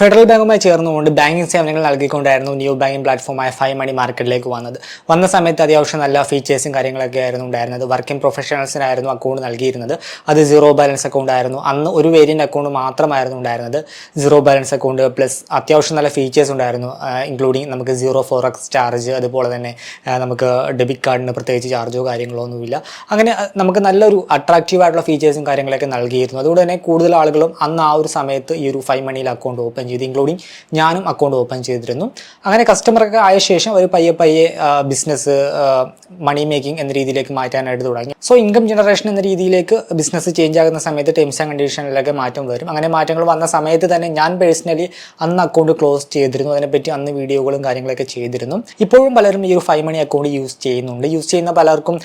Federal ബാങ്കുമായി ചേർന്നുകൊണ്ട് banking സേവനങ്ങൾ നൽകിക്കൊണ്ടായിരുന്നു ന്യൂ ബാങ്കിങ് പ്ലാറ്റ്ഫോമായ ഫൈവ് മണി മാർക്കറ്റിലേക്ക് വന്നത്. വന്ന സമയത്ത് അത്യാവശ്യം നല്ല ഫീച്ചേഴ്സും കാര്യങ്ങളൊക്കെ ആയിരുന്നു ഉണ്ടായിരുന്നത്. വർക്കിംഗ് പ്രൊഫഷണൽസിനായിരുന്നു അക്കൗണ്ട് നൽകിയിരുന്നത്. അത് സീറോ ബാലൻസ് അക്കൗണ്ട് ആയിരുന്നു. അന്ന് ഒരു വേരിയന്റ് അക്കൗണ്ട് മാത്രമായിരുന്നു ഉണ്ടായിരുന്നത്. സീറോ ബാലൻസ് അക്കൗണ്ട് പ്ലസ് അത്യാവശ്യം നല്ല ഫീച്ചേഴ്സ് ഉണ്ടായിരുന്നു ഇൻക്ലൂഡിങ് നമുക്ക് സീറോ ഫോർ എക്സ് ചാർജ് അതുപോലെ തന്നെ നമുക്ക് ഡെബിറ്റ് കാർഡിന് പ്രത്യേകിച്ച് ചാർജോ കാര്യങ്ങളോ ഒന്നുമില്ല. അങ്ങനെ നമുക്ക് നല്ലൊരു അട്രാക്റ്റീവ് ആയിട്ടുള്ള ഫീച്ചേഴ്സും കാര്യങ്ങളൊക്കെ നൽകിയിരുന്നു. അതുകൊണ്ട് തന്നെ കൂടുതൽ ആളുകളും അന്ന് ആ ഒരു സമയത്ത് ഈ ഒരു ഫൈവ് മണിയിൽ അക്കൗണ്ട് ഓപ്പൺ ചെയ്ത് ഇൻക്ലൂഡിങ് ഞാനും അക്കൗണ്ട് ഓപ്പൺ ചെയ്തിരുന്നു. അങ്ങനെ കസ്റ്റമറൊക്കെ ആയ ശേഷം ഒരു പയ്യെ പയ്യെ ബിസിനസ് മണി മേക്കിംഗ് എന്ന രീതിയിലേക്ക് മാറ്റാനായിട്ട് തുടങ്ങി. സോ ഇൻകം ജനറേഷൻ എന്ന രീതിയിലേക്ക് ബിസിനസ് ചേഞ്ച് ആകുന്ന സമയത്ത് ടേംസ് ആൻഡ് കണ്ടീഷനിലൊക്കെ മാറ്റം വരും. അങ്ങനെ മാറ്റങ്ങൾ വന്ന സമയത്ത് തന്നെ ഞാൻ പേഴ്സണലി അന്ന് അക്കൗണ്ട് ക്ലോസ് ചെയ്തിരുന്നു. അതിനെപ്പറ്റി അന്ന് വീഡിയോകളും കാര്യങ്ങളൊക്കെ ചെയ്തിരുന്നു. ഇപ്പോഴും പലരും ഈ ഒരു ഫൈവ് മണി അക്കൗണ്ട് യൂസ് ചെയ്യുന്നുണ്ട്. യൂസ് ചെയ്യുന്ന പലർക്കും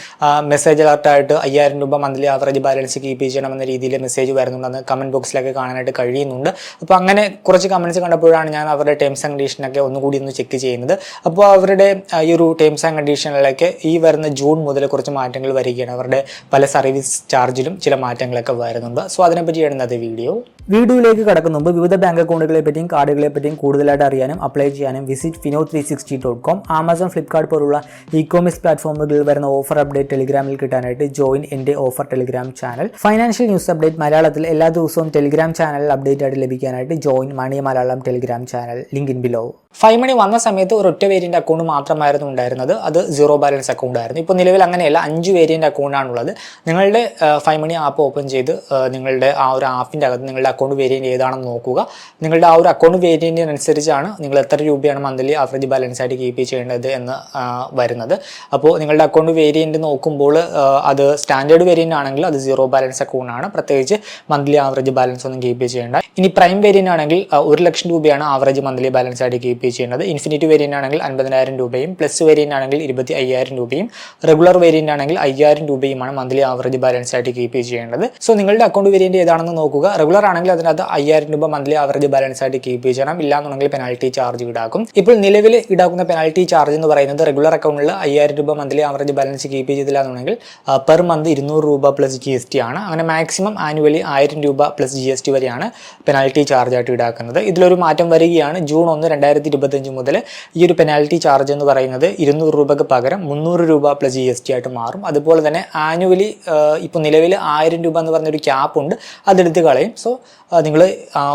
മെസ്സേജ് അലർട്ടായിട്ട് അയ്യായിരം രൂപ മന്ത്ലി ആവറേജ് ബാലൻസ് കീപ്പ് ചെയ്യണമെന്ന രീതിയിൽ മെസ്സേജ് വരുന്നുണ്ടെന്ന് കമന്റ് ബോക്സിലൊക്കെ കാണാനായിട്ട് കഴിയുന്നുണ്ട്. അപ്പോൾ അങ്ങനെ കുറച്ച് കമന്റ്സ് കണ്ടപ്പോഴാണ് ഞാൻ അവരുടെ ടേംസ് ആൻഡ് കണ്ടീഷനൊക്കെ ഒന്നുകൂടി ഒന്ന് ചെക്ക് ചെയ്യുന്നത്. അപ്പോൾ അവരുടെ ഈ ഒരു ടേംസ് ആൻഡ് കണ്ടീഷനിലേക്ക് ഈ വരുന്ന ജൂൺ മുതൽ കുറച്ച് മാറ്റങ്ങൾ വരികയാണ്. അവരുടെ പല സർവീസ് ചാർജിലും ചില മാറ്റങ്ങളൊക്കെ വരുന്നുണ്ട്. സോ അതിനെപ്പറ്റിയാണ് ഇന്നത്തെ വീഡിയോ വീഡിയോയിലേക്ക് കടക്കുന്ന മുമ്പ് വിവിധ ബാങ്ക് അക്കൗണ്ടുകളെ പറ്റിയും കാർഡുകളെ പറ്റിയും കൂടുതലായിട്ട് അറിയാനും അപ്ലൈ ചെയ്യാനും visit Fino three sixty dot com Amazon Flipkart പോലുള്ള ഇ കോമേഴ്സ് പ്ലാറ്റ്ഫോമുകളിൽ വരുന്ന ഓഫർ അപ്ഡേറ്റ് ടെലിഗ്രാമിൽ കിട്ടാനായിട്ട് ജോയിൻ എന്റെ offer Telegram channel financial news update മലയാളത്തിൽ എല്ലാ ദിവസവും ടെലിഗ്രാം ചാനലിൽ അപ്ഡേറ്റ് ആയിട്ട് ലഭിക്കാനായിട്ട് join money Malayalam Telegram channel link in below five money വന്ന സമയത്ത് ഒരു ഒറ്റ വേരിയന്റ് അക്കൗണ്ട് മാത്രമായിരുന്നു ഉണ്ടായിരുന്നത്. അത് സീറോ ബാലൻസ് അക്കൗണ്ട് ആയിരുന്നു. ഇപ്പോൾ നിലവിൽ അങ്ങനെയല്ല അഞ്ച് വേരിയന്റ് അക്കൗണ്ടാണുള്ളത് നിങ്ങളുടെ ഫൈവ് മണി ആപ്പ് ഓപ്പൺ ചെയ്ത് നിങ്ങളുടെ ആ ഒരു ആപ്പിന്റെ അകത്ത് നിങ്ങളുടെ അക്കൗണ്ട് വേരിയന്റ് ഏതാണെന്ന് നോക്കുക. നിങ്ങളുടെ ആ ഒരു അക്കൗണ്ട് വേരിയന്റിനനുസരിച്ചാണ് നിങ്ങൾ എത്ര രൂപയാണ് മന്ത്ലി ആവറേജ് ബാലൻസ് ആയിട്ട് കീപ്പ് ചെയ്യേണ്ടത് എന്ന് വരുന്നത്. അപ്പോൾ നിങ്ങളുടെ അക്കൗണ്ട് വേരിയന്റ് നോക്കുമ്പോൾ അത് സ്റ്റാൻഡേർഡ് വേരിയന്റ് ആണെങ്കിൽ അത് സീറോ ബാലൻസ് അക്കൗണ്ട് ആണ്. പ്രത്യേകിച്ച് മന്ത്ലി ആവറേജ് ബാലൻസ് ഒന്നും കീപ്പ് ചെയ്യേണ്ട. ഇനി പ്രൈം വേരിയന്റ് ആണെങ്കിൽ ഒരു ലക്ഷം രൂപയാണ് ആവറേജ് മന്ത്ലി ബാലൻസ് ആയിട്ട് കീപ്പ് ചെയ്യുന്നത്. ഇൻഫിനിറ്റി വേരിയന്റ് ആണെങ്കിൽ അൻപതിനായിരം രൂപയും പ്ലസ് വേരിയന്റ് ആണെങ്കിൽ ഇരുപത്തി അയ്യായിരം രൂപയും റെഗുലർ വേരിയന്റ് ആണെങ്കിൽ അയ്യായിരം രൂപയുമാണ് മന്ത്ലി ആവറേജ് ബാലൻസ് ആയിട്ട് കീപ്പ് ചെയ്യേണ്ടത്. സോ നിങ്ങളുടെ അക്കൗണ്ട് വേരിയന്റ് ഏതാണെന്ന് നോക്കുക. റെഗുലർ ആണെങ്കിൽ അതിനകത്ത് അയ്യായിരം രൂപ മന്ത്ലി ആവറേജ് ബാലൻസ് ആയിട്ട് കീപ്പ് ചെയ്യണം. ഇല്ലാന്നുണ്ടെങ്കിൽ പെനാൽറ്റി ചാർജ് ഈടാക്കും. ഇപ്പോൾ നിലവിൽ ഈടാക്കുന്ന പെനാൽറ്റി ചാർജ് എന്ന് പറയുന്നത് റെഗുലർ അക്കൗണ്ടിൽ അയ്യായിരം രൂപ മന്ത്ലി ആവറേജ് ബാലൻസ് കീപ്പ് ചെയ്തില്ല എന്നുണ്ടെങ്കിൽ പെർ മന്ത് ഇരുന്നൂറ് രൂപ പ്ലസ് ജി എസ് ടി ആണ്. അങ്ങനെ മാക്സിമം ആനുവലി ആയിരം രൂപ പ്ലസ് ജി എസ് ടി വരെയാണ് പെനാൽറ്റി ചാർജ് ആയിട്ട് ഈടാക്കുന്നത്. ഇതിലൊരു മാറ്റം വരികയാണ്. ജൂൺ ഒന്ന് രണ്ടായിരത്തി ഇരുപത്തഞ്ച് മുതൽ ഈ ഒരു പെനാൽറ്റി ചാർജ് എന്ന് പറയുന്നത് ഇരുന്നൂറ് രൂപയ്ക്ക് പകരം മുന്നൂറ് രൂപ പ്ലസ് ജി എസ് ടി ആയിട്ട് മാറും. അതുപോലെ തന്നെ ആനുവലി ഇപ്പോൾ നിലവിൽ ആയിരം രൂപ എന്ന് പറഞ്ഞൊരു ക്യാപ്പ് ഉണ്ട്. അതെടുത്ത് കളയും. സോ നിങ്ങൾ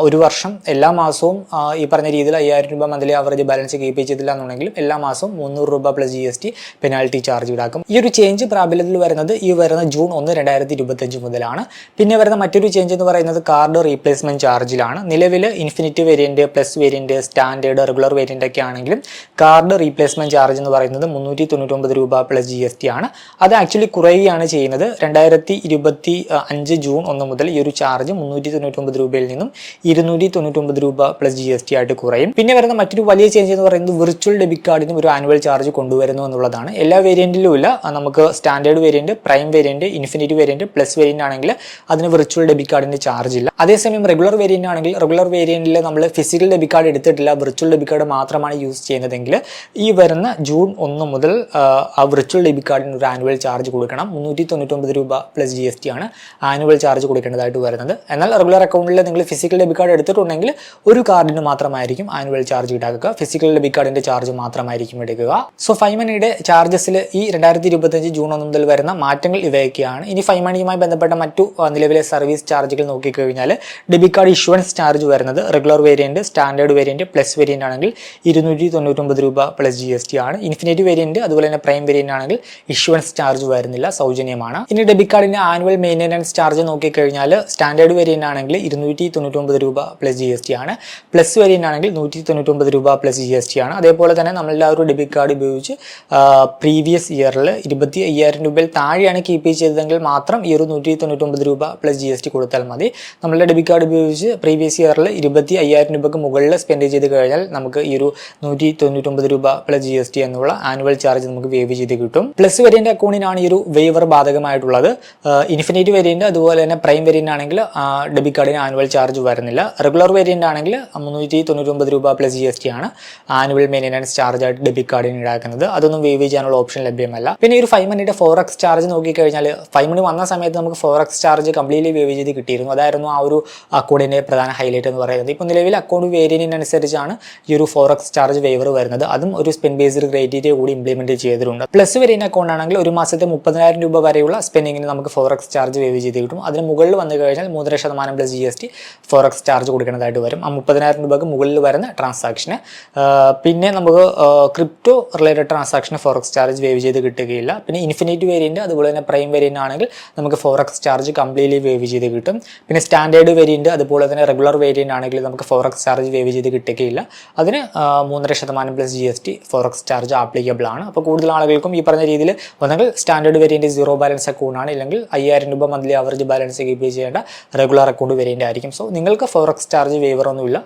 ഒരു വർഷം എല്ലാ മാസവും ഈ പറഞ്ഞ രീതിയിൽ അയ്യായിരം രൂപ മന്ത്ലി ആവറേജ് ബാലൻസ് കീപ്പ് ചെയ്തില്ല എന്നുണ്ടെങ്കിലും എല്ലാ മാസവും മുന്നൂറ് രൂപ plus G S T penalty charge ഈടാക്കും. ഈ ഒരു ചേഞ്ച് പ്രാബല്യത്തിൽ വരുന്നത് ഈ വരുന്ന ജൂൺ ഒന്ന് രണ്ടായിരത്തി ഇരുപത്തഞ്ച് മുതലാണ്. പിന്നെ വരുന്ന മറ്റൊരു ചേഞ്ച് എന്ന് പറയുന്നത് കാർഡ് റീപ്ലേസ്മെന്റ് ചാർജിലാണ് നിലവിൽ infinity variant plus variant standard regular variant ഒക്കെ ആണെങ്കിലും കാർഡ് റീപ്ലേസ്മെന്റ് ചാർജ് എന്ന് പറയുന്നത് മുന്നൂറ്റി തൊണ്ണൂറ്റൊമ്പത് രൂപ പ്ലസ് ജി ആണ്. അത് ആക്ച്വലി കുറയുകയാണ് ചെയ്യുന്നത്. രണ്ടായിരത്തി ഇരുപത്തി അഞ്ച് ജൂൺ ഒന്ന് മുതൽ ഈ ഒരു ചാർജ് മുന്നൂറ്റി തൊണ്ണൂറ്റൊമ്പത് രൂപയിൽ നിന്നും ഇരുന്നൂറ്റി തൊണ്ണൂറ്റൊമ്പത് രൂപ പ്ലസ് ജി ആയിട്ട് കുറയും. പിന്നെ വരുന്ന മറ്റൊരു വലിയ ചേഞ്ച് എന്ന് പറയുന്നത് വിർച്വൽ ഡെബിറ്റ് കാർഡിനും ഒരു ആനുവൽ ചാർജ് കൊണ്ടുവരുന്നു എന്നുള്ളതാണ്. എല്ലാ വേരിയന്റിലും ഇല്ല. നമുക്ക് standard variant prime variant infinity variant plus variant ആണെങ്കിൽ അതിന് വിർച്വൽ ഡെബിറ്റ് കാർഡിന്റെ ചാർജ് ഇല്ല. അതേസമയം റെഗുലർ വേരിയന്റ് ആണെങ്കിൽ റെഗുലർ വേരിയന്റിൽ നമ്മൾ ഫിസിക്കൽ ഡെബിറ്റ് കാർഡ് എടുത്തിട്ടില്ല വിർച്വൽ ഡെബിറ്റ് കാർഡ് മാത്രമാണ് യൂസ് ചെയ്യുന്നതെങ്കിൽ ഈ വരുന്ന ജൂൺ ഒന്ന് മുതൽ ആ, വിർച്വൽ ഡെബിറ്റ് കാർഡിന് ഒരു ആനുവൽ ചാർജ് കൊടുക്കണം. മുന്നൂറ്റി തൊണ്ണൂറ്റൊമ്പത് രൂപ പ്ലസ് ജി എസ് ടി ആണ് ആനുവൽ ചാർജ് കൊടുക്കേണ്ടതായിട്ട് വരുന്നത്. എന്നാൽ റെഗുലർ അക്കൗണ്ടിൽ നിങ്ങൾ ഫിസിക്കൽ ഡെബിറ്റ് കാർഡ് എടുത്തിട്ടുണ്ടെങ്കിൽ ഒരു കാർഡിന് മാത്രമായിരിക്കും ആനുവൽ ചാർജ് ഈടാക്കുക ഫിസിക്കൽ ഡെബിറ്റ് കാർഡിന്റെ ചാർജ് മാത്രമായിരിക്കും എടുക്കുക. സോ ഫൈവ് മണിയുടെ ചാർജസിൽ ഈ രണ്ടായിരത്തി ഇരുപത്തഞ്ച് ജൂൺ ഒന്ന് മുതൽ വരുന്ന മാറ്റങ്ങൾ ഇവയൊക്കെയാണ്. ഇനി ഫൈവ് മണിയുമായി ബന്ധപ്പെട്ട മറ്റു നിലവിലെ സർവീസ് ചാർജുകൾ നോക്കിക്കഴിഞ്ഞാൽ ഡെബിറ്റ് കാർഡ് ഇഷ്യൂവൻസ് ചാർജ് വരുന്നത് regular variant standard variant plus variant ആണെങ്കിൽ ഇരുന്നൂറ്റി തൊണ്ണൂറ്റൊമ്പത് രൂപ പ്ലസ് ജി എസ് ടി ആണ്. ഇൻഫിനിറ്റി വേരിയന്റ് അതുപോലെ തന്നെ പ്രൈം വേരിയന്റ് ആണെങ്കിൽ ഇഷ്യൂവൻസ് ചാർജ് വരുന്നില്ല സൗജന്യമാണ്. ഇനി ഡെബിറ്റ് കാർഡിന്റെ ആനുവൽ മെയിന്റനൻസ് ചാർജ് നോക്കിക്കഴിഞ്ഞാൽ സ്റ്റാൻഡേർഡ് വേരിയന്റ് ആണെങ്കിൽ ഇരുന്നൂറ്റി തൊണ്ണൂറ്റൊമ്പത് രൂപ പ്ലസ് ജി എസ് ടി ആണ്. പ്ലസ് വേരിയന്റ് ആണെങ്കിൽ നൂറ്റി തൊണ്ണൂറ്റൊമ്പത് രൂപ പ്ലസ് ജി എസ് ടി ആണ്. അതേപോലെ തന്നെ നമ്മളുടെ ആ ഒരു ഡെബിറ്റ് കാർഡ് ഉപയോഗിച്ച് പ്രീവിയസ് ഇയറിൽ ഇരുപത്തി അയ്യായിരം രൂപയിൽ താഴെയാണ് കീപ്പ് ചെയ്തതെങ്കിൽ മാത്രം ഈ ഒരു നൂറ്റി തൊണ്ണൂറ്റൊമ്പത് രൂപ പ്ലസ് ജി എസ് ടി കൊടുത്താൽ മതി. നമ്മളുടെ ഡെബിറ്റ് കാർഡ് ഉപയോഗിച്ച് പ്രീവിയസ് ഇയറിൽ ഇരുപത്തി അയ്യായിരം രൂപയ്ക്ക് മുകളിൽ സ്പെൻഡ് ചെയ്ത് കഴിഞ്ഞാൽ നമുക്ക് ഈ ഒരു നൂറ്റി തൊണ്ണൂറ്റൊമ്പത് രൂപ പ്ലസ് ജി എസ് ടി എന്നുള്ള ആനുവൽ ചാർജ് നമുക്ക് വേവ് ചെയ്ത് കിട്ടും. പ്ലസ് വേരിയന്റ് അക്കൗണ്ടിനാണ് ഈ ഒരു വേവർ ബാധകമായിട്ടുള്ളത്. ഇൻഫിനിറ്റ് വേരിയന്റ് അതുപോലെ തന്നെ പ്രൈം വേരിയന്റ് ആണെങ്കിൽ ഡെബിറ്റ് കാർഡിന് ആനുവൽ ചാർജ് വരുന്നില്ല. റെഗുലർ വേരിയന്റ് ആണെങ്കിൽ മുന്നൂറ്റി തൊണ്ണൂറ്റൊമ്പത് രൂപ പ്ലസ് ജി എസ് ടി ആണ് ആനുവൽ മെയിന്റനൻസ് ചാർജ് ആയിട്ട് ഡെബിറ്റ് കാർഡിന് ഈടാക്കുന്നത്. അതൊന്നും വേവ് ചെയ്യാനുള്ള ഓപ്ഷൻ ലഭ്യമല്ല. പിന്നെ ഈ ഒരു ഫൈവ് മണിയുടെ ഫോർ എക്സ് ചാർജ് നോക്കിക്കഴിഞ്ഞാൽ ഫൈവ് മണി വന്ന സമയത്ത് നമുക്ക് forex charge completely waive ചെയ്ത് കിട്ടിയിരുന്നു. അതായിരുന്നു ആ ഒരു അക്കൗണ്ടിന്റെ പ്രധാന ഹൈലൈറ്റ് എന്ന് പറയുന്നത്. ഇപ്പോൾ നിലവിൽ അക്കൗണ്ട് വേരിയന്റിനനുസരിച്ചാണ് ഈ ഒരു ഫോർ എക്സ് ചാർജ് വേവർ വരുന്നത്. അതും ഒരു സ്പെൻ ബേസ്ഡ് ക്രൈറ്റീരിയ കൂടി ഇംപ്ലിമെന്റ് ചെയ്തിട്ടുണ്ട്. പ്ലസ് വേരിയന്റ് അക്കൗണ്ട് ആണെങ്കിൽ ഒരു മാസത്തെ മുപ്പതിനായിരം രൂപ വരെയുള്ള സ്പെൻഡിങ്ങിന് നമുക്ക് ഫോർ എക്സ് ചാർജ് വേവ് ചെയ്ത് കിട്ടും. അതിന് മുകളിൽ വന്നു കഴിഞ്ഞാൽ മൂന്നര ശതമാനം plus G S T forex charge കൊടുക്കേണ്ടതായിട്ട് വരും. ആ മുപ്പതിനായിരം രൂപക്ക് മുകളിൽ വരുന്ന ട്രാൻസാക്ഷന് പിന്നെ നമുക്ക് ക്രിപ്റ്റോ റിലേറ്റഡ് ട്രാൻസാക്ഷന് ഫോർ എക്സ് ചാർജ് വേവ് ചെയ്ത് കിട്ടുകയില്ല. പിന്നെ ഇൻഫിനിറ്റ് വേരിയന്റ് അതുപോലെ തന്നെ പ്രൈം വേരിയന്റ് ആണെങ്കിൽ നമുക്ക് forex charge completely waive ചെയ്ത് കിട്ടും. പിന്നെ സ്റ്റാൻഡേർഡ് വേരിയന്റ് അതുപോലെ തന്നെ റെഗുലർ വേരിയന്റ് ആണെങ്കിൽ നമുക്ക് ഫോർ എക്സ് ചാർജ് വേവ് ചെയ്ത് കിട്ടുകയില്ല അതിന് മൂന്നര ശതമാനം plus G S T forex charge applicable ആണ്. അപ്പോൾ കൂടുതൽ ആളുകൾക്കും ഈ പറഞ്ഞ രീതിയിൽ ഒന്നെങ്കിൽ standard variant zero balance account ആണ്. ഇല്ലെങ്കിൽ അയ്യായിരം രൂപ മന്ത്ലി ആവറേജ് ബാലൻസ് കീപ്പ് ചെയ്യേണ്ട റെഗുലർ അക്കൗണ്ട് വേരിയന്റ് ആയിരിക്കും. സോ നിങ്ങൾക്ക് ഫോർ എക്സ് ചാർജ് വേവർ ഒന്നുമില്ല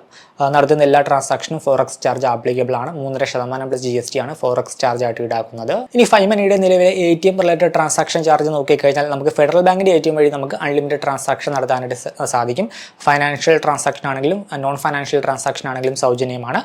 നടത്തുന്ന എല്ലാ ട്രാൻസാക്ഷനും ഫോർ എക്സ് ചാർജ് ആപ്ലിക്കബിൾ ആണ്. മൂന്നര ശതമാനം പ്ലസ് ജി എസ് ടി ആണ് ഫോർ എക്സ് ചാർജ് ആയിട്ട് ഈടാക്കുന്നത്. ഇനി ഫൈവ് മണിയുടെ നിലവിലെ A T M related transaction charge നോക്കിക്കഴിഞ്ഞാൽ നമുക്ക് ഫെഡറൽ ബാങ്കിന്റെ എ ടി എം വഴി നമുക്ക് അൺലിമിറ്റഡ് ട്രാൻസാക്ഷൻ നടത്താനായിട്ട് സാധിക്കും. ഫൈനാൻഷ്യൽ ട്രാൻസാക്ഷൻ ആണെങ്കിലും നോൺ ഫൈനാൻഷ്യൽ ട്രാൻസാക്ഷൻ ആണെങ്കിലും സൗജന്യമാണ്.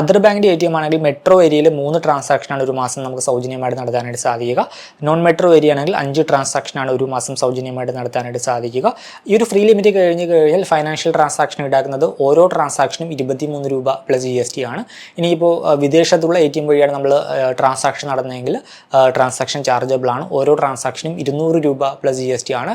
അതർ ബാങ്കിന്റെ എ ടി എം ആണെങ്കിൽ മെട്രോ ഏരിയയിൽ മൂന്ന് ട്രാൻസാക്ഷനാണ് ഒരു മാസം നമുക്ക് സൗജന്യമായിട്ട് നടത്താനായിട്ട് സാധിക്കുക. നോൺ മെട്രോ ഏരിയ ആണെങ്കിൽ അഞ്ച് ട്രാൻസാക്ഷനാണ് ഒരു മാസം സൗജന്യമായിട്ട് നടത്താനായിട്ട് സാധിക്കുക. ഈ ഒരു ഫ്രീ ലിമിറ്റ് കഴിഞ്ഞ് കഴിഞ്ഞാൽ ഫൈനാൻഷ്യൽ ട്രാൻസാക്ഷൻ ഈടാക്കുന്നത് ഓരോ ട്രാൻസാക്ഷനും ഇരുപത്തിമൂന്ന് രൂപ പ്ലസ് ജി എസ് ടി ആണ്. ഇനിയിപ്പോൾ വിദേശത്തുള്ള എ ടി എം വഴിയാണ് നമ്മൾ ട്രാൻസാക്ഷൻ നടന്നതെങ്കിൽ ട്രാൻസാക്ഷൻ ചാർജബിൾ ആണ്. ഓരോ ട്രാൻസാക്ഷനും ഇരുന്നൂറ് രൂപ പ്ലസ് ജി എസ് ടി ആണ്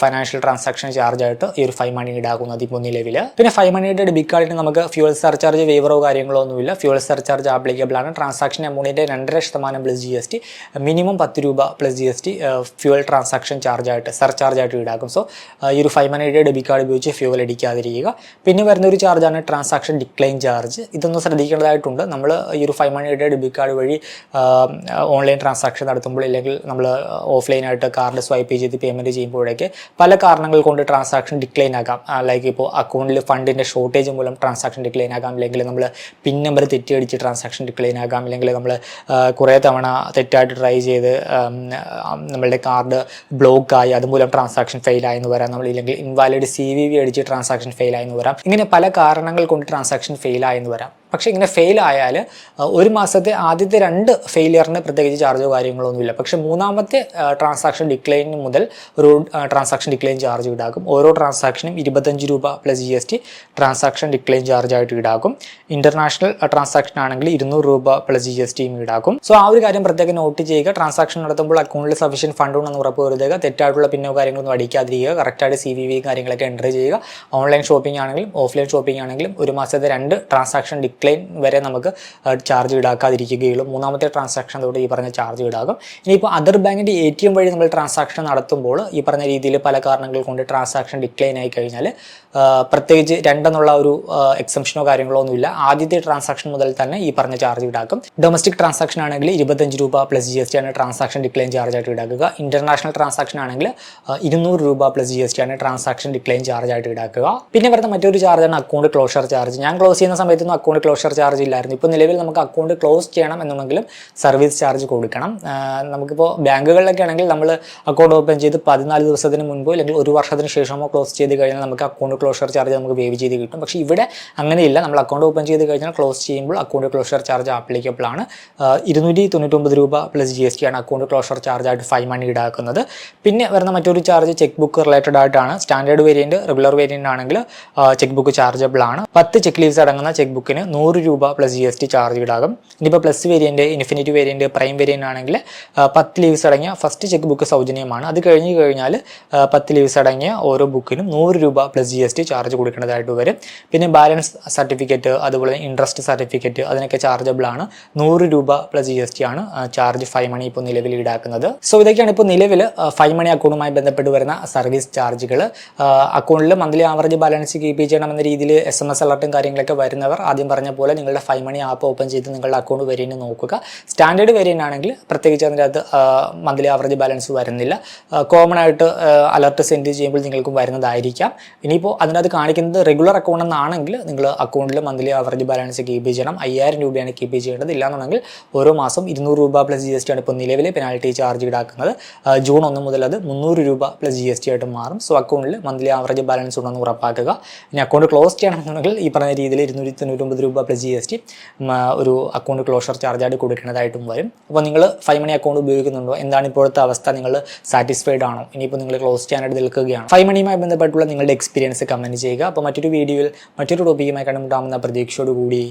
ഫൈനാൻഷ്യൽ ട്രാൻസാക്ഷൻ ചാർജ് ആയിട്ട് ഈ ഒരു ഫൈവ് മണി ഈടാക്കുന്നത് ഇപ്പോൾ നിലവിൽ പിന്നെ ഫൈവ് മണിയുടെ ഡെബിറ്റ് കാർഡിന് നമുക്ക് ഫ്യൂൽ സർചാർജ് വേവറോ കാര്യങ്ങളോ ഒന്നുമില്ല. ഫ്യൂൽ സർചാർജ് ആപ്ലിക്കബിൾ ആണ്. ട്രാൻസാക്ഷൻ എമൗണ്ടിന്റെ രണ്ടര ശതമാനം plus G S T minimum പത്ത് രൂപ plus G S T fuel transaction ചാർജായിട്ട് സർചാർജായിട്ട് ഈടാക്കും. സോ ഈ ഒരു ഫൈവ് മണിയുടെ ഡെബിറ്റ് കാർഡ് ഉപയോഗിച്ച് ഫ്യൂൽ അടിക്കാതിരിക്കുക. പിന്നെ വരുന്ന ഒരു ചാർജാണ് ട്രാൻസാക്ഷൻ ഡിക്ലൈൻ ചാർജ് ഇതൊന്നും ശ്രദ്ധിക്കേണ്ടതായിട്ടുണ്ട്. നമ്മൾ ഈ ഒരു ഫൈവ് മണിയുടെ ഡെബിറ്റ് കാർഡ് വഴി ഓൺലൈൻ ട്രാൻസാക്ഷൻ നടത്തുമ്പോൾ ഇല്ലെങ്കിൽ നമ്മൾ ഓഫ്ലൈനായിട്ട് കാർഡ് സ്വൈപ്പ് ചെയ്ത് പേയ്മെന്റ് ചെയ്യുമ്പോഴേക്ക് പല കാരണങ്ങൾ കൊണ്ട് ട്രാൻസാക്ഷൻ ഡിക്ലൈൻ ആകാം. ലൈക്ക് ഇപ്പോൾ അക്കൗണ്ടിൽ ഫണ്ടിന്റെ ഷോർട്ടേജ് മൂലം ട്രാൻസാക്ഷൻ ഡിക്ലൈൻ ആകാം. അല്ലെങ്കിൽ നമ്മൾ പിൻ നമ്പർ തെറ്റിയടിച്ച് ട്രാൻസാക്ഷൻ ഡിക്ലൈൻ ആകാം. അല്ലെങ്കിൽ നമ്മൾ കുറേ തവണ തെറ്റായിട്ട് ട്രൈ ചെയ്ത് നമ്മളുടെ കാർഡ് ബ്ലോക്കായി അതുമൂലം ട്രാൻസാക്ഷൻ ഫെയിൽ ആയെന്ന് വരാം നമ്മൾ. ഇല്ലെങ്കിൽ ഇൻവാലിഡ് സി വി വി അടിച്ച് ട്രാൻസാക്ഷൻ ഫെയിൽ ആയെന്ന് വരാം ഇങ്ങനെ പല കാരണങ്ങൾ കൊണ്ട് ട്രാൻസാക്ഷൻ ഫെയിൽ ആയെന്ന് വരാം പക്ഷേ ഇങ്ങനെ ഫെയിൽ ആയാൽ ഒരു മാസത്തെ ആദ്യത്തെ രണ്ട് ഫെയിലിയറിന് പ്രത്യേകിച്ച് ചാർജോ കാര്യങ്ങളോ ഒന്നുമില്ല. പക്ഷേ മൂന്നാമത്തെ ട്രാൻസാക്ഷൻ ഡിക്ലൈൻ മുതൽ ഒരു ട്രാൻസാക്ഷൻ ഡിക്ലൈൻ ചാർജ് ഈടാക്കും. ഓരോ ട്രാൻസാക്ഷനും ഇരുപത്തഞ്ച് രൂപ plus G S T transaction decline charge ആയിട്ട് ഈടാക്കും. ഇന്റർനാഷണൽ ട്രാൻസാക്ഷൻ ആണെങ്കിൽ ഇരുന്നൂറ് രൂപ പ്ലസ് ജി എസ് ടിയും ഈടാക്കും. സോ ആ ഒരു കാര്യം പ്രത്യേകം നോട്ട് ചെയ്യുക. ട്രാൻസാക്ഷൻ നടത്തുമ്പോൾ അക്കൗണ്ടിൽ സഫീഷ്യൻ ഫണ്ട് ഉണ്ടെന്ന് ഉറപ്പ് വരുത്തുക. തെറ്റായിട്ടുള്ള പിന്നോ കാര്യങ്ങളൊന്നും അടിക്കാതിരിക്കുക. കറക്റ്റായിട്ട് സി വി വി കാര്യങ്ങളൊക്കെ എന്റർ ചെയ്യുക. ഓൺലൈൻ ഷോപ്പിംഗ് ആണെങ്കിലും ഓഫ്ലൈൻ ഷോപ്പിംഗ് ആണെങ്കിലും ഒരു മാസത്തെ രണ്ട് ട്രാൻസാക്ഷൻ ഡിക്ലൈൻ വരെ നമുക്ക് ചാർജ് ഈടാക്കാതിരിക്കുകയുള്ളൂ. മൂന്നാമത്തെ ട്രാൻസാക്ഷൻ അതോടെ ഈ പറഞ്ഞ ചാർജ് ഈടാകും ഇനിയിപ്പോൾ അതർ ബാങ്കിന്റെ എ ടി എം വഴി നമ്മൾ ട്രാൻസാക്ഷൻ നടത്തുമ്പോൾ ഈ പറഞ്ഞ രീതിയിൽ പല കാരണങ്ങൾ കൊണ്ട് ട്രാൻസാക്ഷൻ ഡിക്ലൈൻ ആയി കഴിഞ്ഞാൽ പ്രത്യേകിച്ച് രണ്ടെന്നുള്ള ഒരു എക്സംഷനോ കാര്യങ്ങളോ ഒന്നുമില്ല. ആദ്യത്തെ ട്രാൻസാക്ഷൻ മുതൽ തന്നെ ഈ പറഞ്ഞ ചാർജ് ഈടാക്കും. ഡൊമസ്റ്റിക് ട്രാൻസാക്ഷൻ ആണെങ്കിൽ ഇരുപത്തഞ്ച് രൂപ പ്ലസ് ജി എസ് ടി ആണ് ട്രാൻസാക്ഷൻ ഡിക്ലൈൻ ചാർജ് ആയിട്ട് ഈടാക്കുക. ഇന്റർനാഷണൽ ട്രാൻസാക്ഷൻ ആണെങ്കിൽ ഇരുന്നൂറ് രൂപ പ്ലസ് ജി എസ് ടി ആണ് ട്രാൻസാക്ഷൻ ഡിക്ലൈൻ ചാർജ് ആയിട്ട് ഈടാക്കുക. പിന്നെ വരുന്ന മറ്റൊരു ചാർജാണ് അക്കൗണ്ട് ക്ലോഷർ ചാർജ് ഞാൻ ക്ലോസ് ചെയ്യുന്ന സമയത്തൊന്നും അക്കൗണ്ട് ക്ലോഷർ ചാർജ് ഇല്ലായിരുന്നു. ഇപ്പോൾ നിലവിൽ നമുക്ക് അക്കൗണ്ട് ക്ലോസ് ചെയ്യണം എന്നുണ്ടെങ്കിലും സർവീസ് ചാർജ് കൊടുക്കണം. നമുക്കിപ്പോൾ ബാങ്കുകളിലൊക്കെ ആണെങ്കിൽ നമ്മൾ അക്കൗണ്ട് ഓപ്പൺ ചെയ്ത് പതിനാല് ദിവസത്തിന് മുൻപോ അല്ലെങ്കിൽ ഒരു വർഷത്തിന് ശേഷമോ ക്ലോസ് ചെയ്ത് കഴിഞ്ഞാൽ നമുക്ക് അക്കൗണ്ട് ക്ലോഷർ ചാർജ് നമുക്ക് വേവ് ചെയ്ത് കിട്ടും. പക്ഷേ ഇവിടെ അങ്ങനെയില്ല. നമ്മൾ അക്കൗണ്ട് ഓപ്പൺ ചെയ്ത് കഴിഞ്ഞാൽ ക്ലോസ് ചെയ്യുമ്പോൾ അക്കൗണ്ട് ക്ലോഷർ ചാർജ് ആപ്ലിക്കബിൾ ആണ്. ഇരുന്നൂറ്റി തൊണ്ണൂറ്റൊമ്പത് രൂപ പ്ലസ് ജി എസ് ടി ആണ് അക്കൗണ്ട് ക്ലോഷർ ചാർജ് ആയിട്ട് ഫൈവ് മണി ഈടാക്കുന്നത്. പിന്നെ വരുന്ന മറ്റൊരു ചാർജ് ചെക്ക് ബുക്ക് റിലേറ്റഡ് ആയിട്ടാണ്. സ്റ്റാൻഡേർഡ് വേരിയന്റ് റെഗുലർ വേരിയന്റ് ആണെങ്കിൽ ചെക്ക് ബുക്ക് ചാർജബിൾ ആണ്. പത്ത് ചെക്ക് ലീവ്സ് അടങ്ങുന്ന ചെക്ക് ബുക്കിന് നൂറ് രൂപ plus G S T charge ഈടാകും ഇനിയിപ്പോൾ plus variant infinity variant prime variant ആണെങ്കിൽ പത്ത് ലീവ്സ് അടങ്ങിയ ഫസ്റ്റ് ചെക്ക് ബുക്ക് സൗജന്യമാണ്. അത് കഴിഞ്ഞ് കഴിഞ്ഞാൽ പത്ത് ലീവ്സ് അടങ്ങിയ ഓരോ ബുക്കിനും നൂറ് രൂപ plus G S T charge കൊടുക്കേണ്ടതായിട്ട് വരും. പിന്നെ ബാലൻസ് സർട്ടിഫിക്കറ്റ് അതുപോലെ ഇൻട്രസ്റ്റ് സർട്ടിഫിക്കറ്റ് അതിനൊക്കെ ചാർജബിൾ ആണ്. നൂറ് രൂപ പ്ലസ് ജി എസ് ടി ആണ് ചാർജ് ഫൈവ് മണി ഇപ്പോൾ നിലവിൽ ഈടാക്കുന്നത്. സോ ഇതൊക്കെയാണ് ഇപ്പോൾ നിലവിൽ ഫൈവ് മണി അക്കൗണ്ടുമായി ബന്ധപ്പെട്ട് വരുന്ന സർവീസ് ചാർജുകൾ അക്കൗണ്ടിൽ മന്ത്ലി ആവറേജ് ബാലൻസ് കീപ്പ് ചെയ്യണമെന്ന രീതിയിൽ എസ് എം എസ് അലർട്ടും കാര്യങ്ങളൊക്കെ വരുന്നവർ ആദ്യം പറഞ്ഞ പറഞ്ഞ പോലെ നിങ്ങളുടെ ഫൈവ് മണി ആപ്പ് ഓപ്പൺ ചെയ്ത് നിങ്ങളുടെ അക്കൗണ്ട് വേരിയന്റ് നോക്കുക. സ്റ്റാൻഡേർഡ് വേരിയന്റ് ആണെങ്കിൽ പ്രത്യേകിച്ച് അതിന്റെ അകത്ത് മന്ത്ലി ആവറേജ് ബാലൻസ് വരുന്നില്ല. കോമൺ ആയിട്ട് അലർട്ട് സെൻഡ് ചെയ്യുമ്പോൾ നിങ്ങൾക്കും വരുന്നതായിരിക്കാം. ഇനിയിപ്പോൾ അതിനകത്ത് കാണിക്കുന്നത് റെഗുലർ അക്കൗണ്ട് എന്നാണെങ്കിൽ നിങ്ങൾ അക്കൗണ്ടിൽ മന്ത്ലി ആവറേജ് ബാലൻസ് കീപ്പ് ചെയ്യണം. അയ്യായിരം രൂപയാണ് കീപ്പ് ചെയ്യേണ്ടത്. ഇല്ലാന്നുണ്ടെങ്കിൽ ഓരോ മാസം ഇരുന്നൂറ് രൂപ പ്ലസ് ജി എസ് ടി ആണ് ഇപ്പോൾ നിലവിലെ പെനാൽറ്റി ചാർജ് ഈടാക്കുന്നത്. ജൂൺ ഒന്ന് മുതൽ അത് മുന്നൂറ് രൂപ പ്ലസ് ജി എസ് ടി ആയിട്ട് മാറും. സോ അക്കൗണ്ടിൽ മന്ത്ലി ആവറേജ് ബാലൻസ് ഉണ്ടെന്ന് ഉറപ്പാക്കുക. ഇനി അക്കൗണ്ട് ക്ലോസ് ചെയ്യണമെന്നുണ്ടെങ്കിൽ ഈ പറഞ്ഞ രീതിയിൽ ഇരുന്നൂറ്റി തൊണ്ണൂറ്റൊമ്പത് രൂപ പ്ലസ് ജി എസ് ടി ഒരു അക്കൗണ്ട് ക്ലോഷർ ചാർജായിട്ട് കൊടുക്കേണ്ടതായിട്ടും വരും. അപ്പോൾ നിങ്ങൾ ഫൈവ് മണി അക്കൗണ്ട് ഉപയോഗിക്കുന്നുണ്ടോ? എന്താണ് ഇപ്പോഴത്തെ അവസ്ഥ? നിങ്ങൾ സാറ്റിസ്ഫൈഡ് ആണോ? ഇനിയിപ്പോൾ നിങ്ങൾ ക്ലോസ് ചെയ്യാനായിട്ട് നിൽക്കുകയാണ്? ഫൈവ് മണിയുമായി ബന്ധപ്പെട്ടുള്ള നിങ്ങളുടെ എക്സ്പീരിയൻസ് കമന്റ് ചെയ്യുക. അപ്പോൾ മറ്റൊരു വീഡിയോയിൽ മറ്റൊരു ടോപ്പിക്കുമായി കണ്ടുമുട്ടാമെന്ന പ്രതീക്ഷയോടുകൂടി.